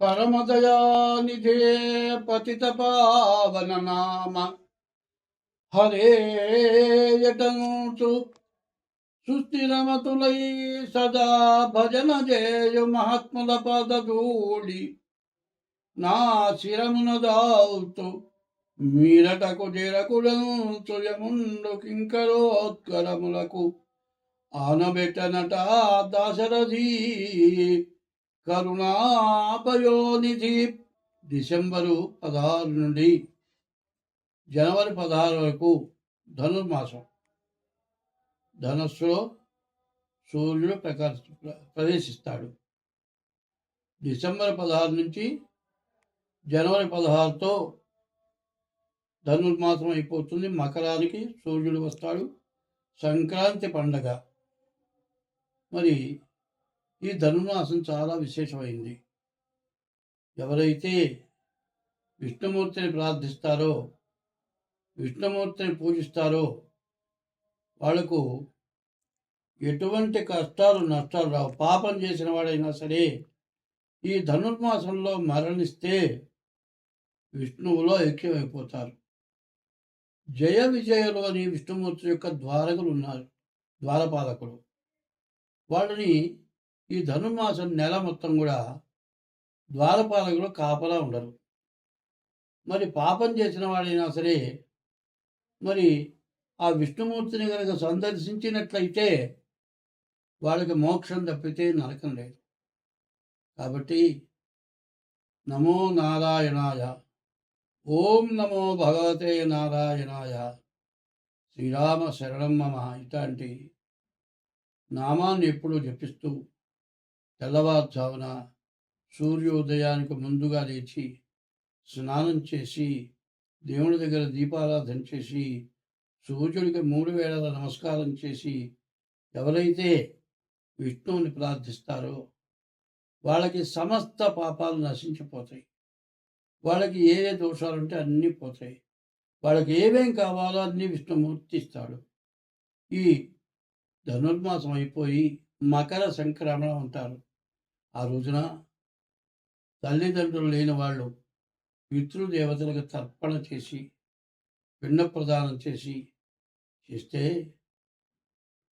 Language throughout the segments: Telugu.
పరమదయానిధే పతిత పావన నామ హరేయటూ సుస్థిరమతులై సదా భజన చేయు మహాత్ముల పదధూళి. నా శిరమున దావుతూ మీరటకు చేరకుడంచు యముండు కింకరోత్కరములకు ఆనబెట్టనట దాశరథీ. కరుణాపయోనిధి డిసెంబరు పదహారు నుండి జనవరి పదహారు వరకు ధనుర్మాసం. ధనస్సులో సూర్యుడు ప్రకాశ ప్రవేశిస్తాడు. డిసెంబర్ పదహారు నుంచి జనవరి పదహారుతో ధనుర్మాసం అయిపోతుంది. మకరానికి సూర్యుడు వస్తాడు. సంక్రాంతి పండగ. మరి ఈ ధనుర్మాసం చాలా విశేషమైంది. ఎవరైతే విష్ణుమూర్తిని ప్రార్థిస్తారో విష్ణుమూర్తిని పూజిస్తారో వాళ్ళకు ఎటువంటి కష్టాలు నష్టాలు రావు. పాపం చేసిన వాడైనా సరే ఈ ధనుర్మాసంలో మరణిస్తే విష్ణువులో ఐక్యమైపోతారు. జయ విజయలు అని విష్ణుమూర్తి యొక్క ద్వారకులు ఉన్నారు ద్వారపాలకులు. వాళ్ళని ఈ ధనుర్మాసం నెల మొత్తం కూడా ద్వారపాలకులు కాపలా ఉండరు. మరి పాపం చేసిన వాడైనా సరే మరి ఆ విష్ణుమూర్తిని కనుక సందర్శించినట్లయితే వాళ్ళకి మోక్షం తప్పితే నరకం లేదు. కాబట్టి నమో నారాయణాయ ఓం నమో భగవతే నారాయణాయ శ్రీరామ శరణం మమ ఇట్లాంటి నామాన్ని ఎప్పుడూ జపిస్తూ తెల్లవారుజామున సూర్యోదయానికి ముందుగా లేచి స్నానం చేసి దేవుని దగ్గర దీపారాధన చేసి సూర్యుడికి మూడు వేళల నమస్కారం చేసి ఎవరైతే విష్ణువుని ప్రార్థిస్తారో వాళ్ళకి సమస్త పాపాలు నశించిపోతాయి. వాళ్ళకి ఏ ఏ దోషాలు ఉంటే అన్నీ పోతాయి. వాళ్ళకి ఏమేం కావాలో అన్నీ విష్ణుమూర్తి ఇస్తాడు ఈ ధనుర్మాసం అయిపోయి మకర సంక్రమణ ఉంటారు ఆ రోజున తల్లిదండ్రులు లేని వాళ్ళు పితృదేవతలకు తర్పణ చేసి పిండ ప్రదానం చేసి చేస్తే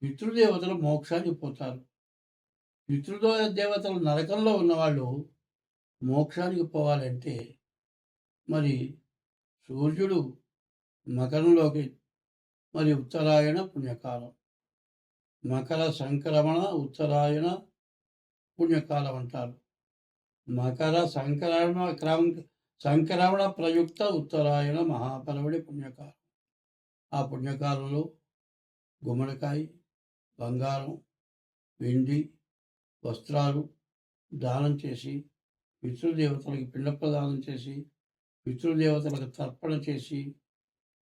పితృదేవతలు మోక్షానికి పోతారు. పితృదో దేవతలు నరకంలో ఉన్నవాళ్ళు మోక్షానికి పోవాలంటే మరి సూర్యుడు మకరంలోకి మరి ఉత్తరాయణ పుణ్యకాలం. మకర సంక్రమణ ఉత్తరాయణ పుణ్యకాలం అంటారు మకర సంక్రమణ క్రమ సంక్రమణ ప్రయుక్త ఉత్తరాయణ మహాపరవడి పుణ్యకాలం. ఆ పుణ్యకాలంలో గుమ్మడికాయ బంగారం వెండి వస్త్రాలు దానం చేసి పితృదేవతలకు పిండ ప్రదానం చేసి పితృదేవతలకు తర్పణ చేసి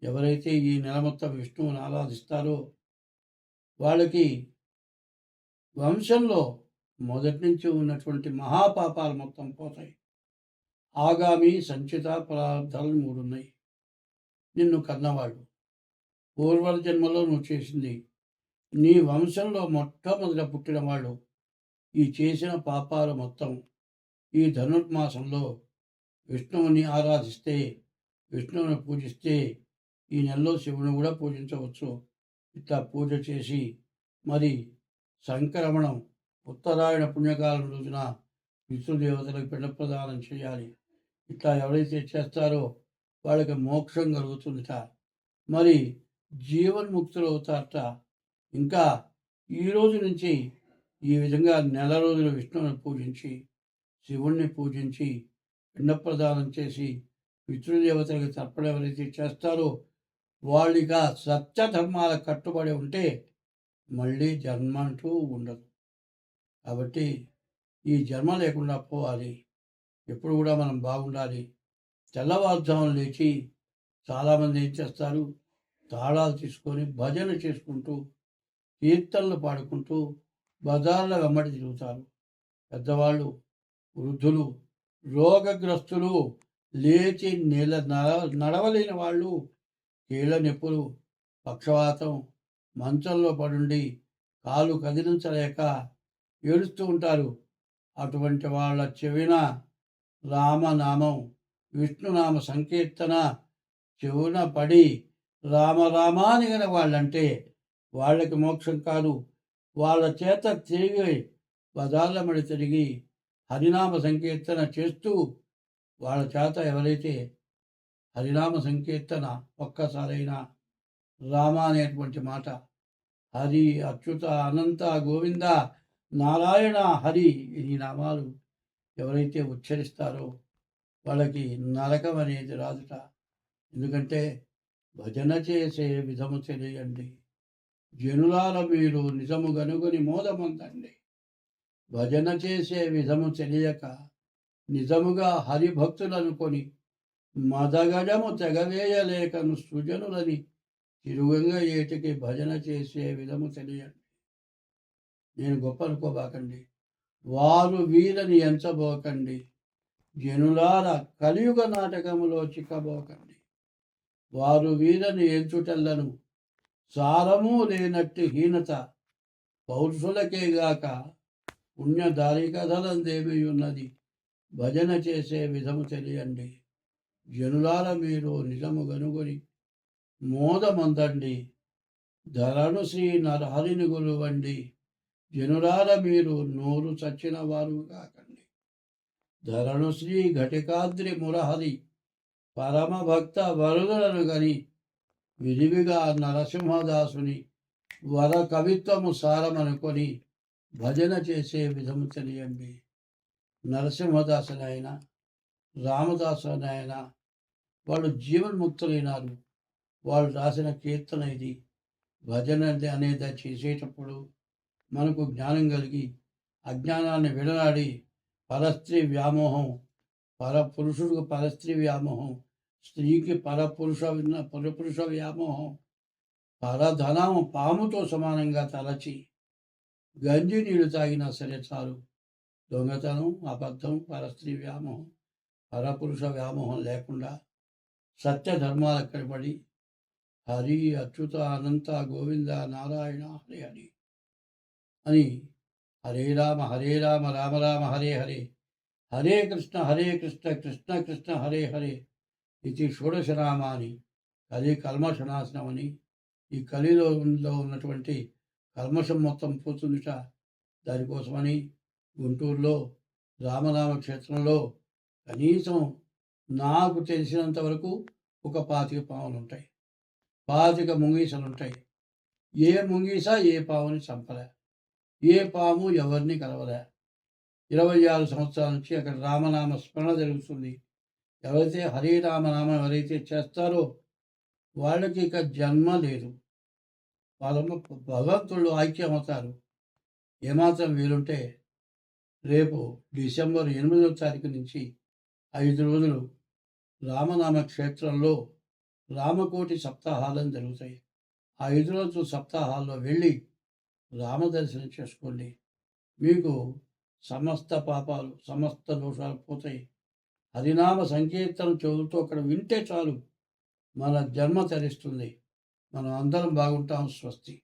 ఎవరైతే ఈ నెల మొత్తం విష్ణువుని ఆరాధిస్తారో వాళ్ళకి వంశంలో మొదటి నుంచి ఉన్నటువంటి మహాపాపాలు మొత్తం పోతాయి. ఆగామి సంచిత పదార్థాలు మూడు ఉన్నాయి. నిన్ను కన్నవాడు. పూర్వ జన్మలో నువ్వు చేసింది. నీ వంశంలో మొట్టమొదట పుట్టిన ఈ చేసిన పాపాలు మొత్తం ఈ ధనుర్మాసంలో విష్ణువుని ఆరాధిస్తే విష్ణువుని పూజిస్తే ఈ నెలలో శివుని కూడా పూజించవచ్చు. ఇట్లా పూజ చేసి మరి సంక్రమణం ఉత్తరాయణ పుణ్యకాలం రోజున పితృదేవతలకు పిండ ప్రదానం చేయాలి. ఇట్లా ఎవరైతే చేస్తారో వాళ్ళకి మోక్షం కలుగుతుందిట మరి జీవన్ముక్తులు అవుతారట. ఇంకా ఈ రోజు నుంచి ఈ విధంగా నెల రోజులు విష్ణువుని పూజించి శివుణ్ణి పూజించి పిండ ప్రదానం చేసి పితృదేవతలకు తర్పణ ఎవరైతే చేస్తారో వాళ్ళిగా సత్యధర్మాల కట్టుబడి ఉంటే మళ్ళీ జన్మ అంటూ ఉండదు. కాబట్టి ఈ జన్మ లేకుండా పోవాలి. ఎప్పుడు కూడా మనం బాగుండాలి. తెల్లవారుజామున లేచి చాలామంది ఏం చేస్తారు? తాళాలు తీసుకొని భజన చేసుకుంటూ కీర్తనలు పాడుకుంటూ బజార్ల వెంబడి తిరుగుతారు. పెద్దవాళ్ళు వృద్ధులు రోగగ్రస్తులు లేచి నెల నడవలేని వాళ్ళు కీళ్ళ నొప్పులు పక్షవాతం మంచంలో పడుండి కాలు కదిలించలేక ఏడుస్తూ ఉంటారు. అటువంటి వాళ్ళ చెవిన రామనామం విష్ణునామ సంకీర్తన చెవున పడి రామ రామాని గన వాళ్ళంటే వాళ్ళకి మోక్షం కాదు. వాళ్ళ చేత తిరిగి బదాళ్ళమడి తిరిగి హరినామ సంకీర్తన చేస్తూ వాళ్ళ చేత ఎవరైతే హరినామ సంకీర్తన ఒక్కసారైనా రామ అనేటువంటి మాట హరి అచ్యుత అనంత గోవింద నారాయణ హరి ఈ నామాలు ఎవరైతే ఉచ్చరిస్తారో వాళ్ళకి నరకం అనేది రాదుట. ఎందుకంటే భజన చేసే విధము తెలియండి. జనులాల మీరు నిజము గనుగొని మోదమందండి. భజన చేసే విధము తెలియక నిజముగా హరిభక్తులనుకొని మదగజము తెగవేయలేకను సృజనులని తిరుగంగా ఏటికి భజన చేసే విధము తెలియండి. నేను గొప్ప అనుకోబాకండి. వారు వీరని ఎంచబోకండి. జనులార కలియుగ నాటకములో చిక్కబోకండి. వారు వీరని ఎంచుటెల్లను సారము లేనట్టి హీనత పౌరుషులకేగాక పుణ్యదారి కథలందేమీ ఉన్నది భజన చేసే విధము తెలియండి. జనులాల మీరు నిజము గనుగొని మోదమందండి. ధరను శ్రీ నరహరిని గురువండి. జనురాల మీరు నోరు చచ్చిన వారు కాకండి. ధరణు శ్రీ ఘటికాద్రి మురహరి పరమభక్త భక్త గని విరివిగా నరసింహదాసుని వర కవిత్వము సారమనుకొని భజన చేసే విధము తెలియండి. నరసింహదాసునైనా రామదాసునైనా వాళ్ళు జీవన్ముక్తులైనారు. వాళ్ళు రాసిన కీర్తన ఇది. భజన అనేది చేసేటప్పుడు మనకు జ్ఞానం కలిగి అజ్ఞానాన్ని విడనాడి పరస్త్రీ వ్యామోహం పరపురుషుడికి పరస్త్రీ వ్యామోహం స్త్రీకి పరపురుష పరపురుష వ్యామోహం పరధనం పాముతో సమానంగా తలచి గంజి నీళ్ళు తాగినా సరే చాలు. దొంగతనం అబద్ధం పరస్త్రీ వ్యామోహం పరపురుష వ్యామోహం లేకుండా సత్య ధర్మాలు కనబడి హరి అచ్యుత అనంత గోవింద నారాయణ హరి హరి అని హరే రామ హరే రామ రామ రామ హరే హరే. హరే కృష్ణ హరే కృష్ణ కృష్ణ కృష్ణ హరే హరే. ఇది షోడశనామాని కలి కల్మషనాశనమని. ఈ కలిలో ఉన్నటువంటి కల్మషం మొత్తం పోతుందిట. దానికోసమని గుంటూరులో రామనామ క్షేత్రంలో కనీసం నాకు తెలిసినంత వరకు ఒక పాతిక పావులు ఉంటాయి. పాతిక ముంగీసలు ఉంటాయి ఏ ముంగీస ఏ పావుని చంపలే. ఏ పాము ఎవరిని కలవలే. ఇరవై ఆరు సంవత్సరాల నుంచి అక్కడ రామనామ స్మరణ జరుగుతుంది. ఎవరైతే హరి రామనామం ఎవరైతే చేస్తారో వాళ్ళకి ఇక జన్మ లేదు. వాళ్ళ భగవంతుళ్ళు ఐక్యమవుతారు. ఏమాత్రం వీలుంటే రేపు డిసెంబర్ ఎనిమిదవ తారీఖు నుంచి ఐదు రోజులు రామనామ క్షేత్రంలో రామకోటి సప్తాహాలను జరుగుతాయి. ఆ ఐదు రోజుల సప్తాహాల్లో వెళ్ళి రామదర్శనం చేసుకోండి. మీకు సమస్త పాపాలు సమస్త దోషాలు పోతాయి. హరినామ సంకీర్తన చెవులతో అక్కడ వింటే చాలు. మన జన్మ తరిస్తుంది. మనం అందరం బాగుంటాం. స్వస్తి.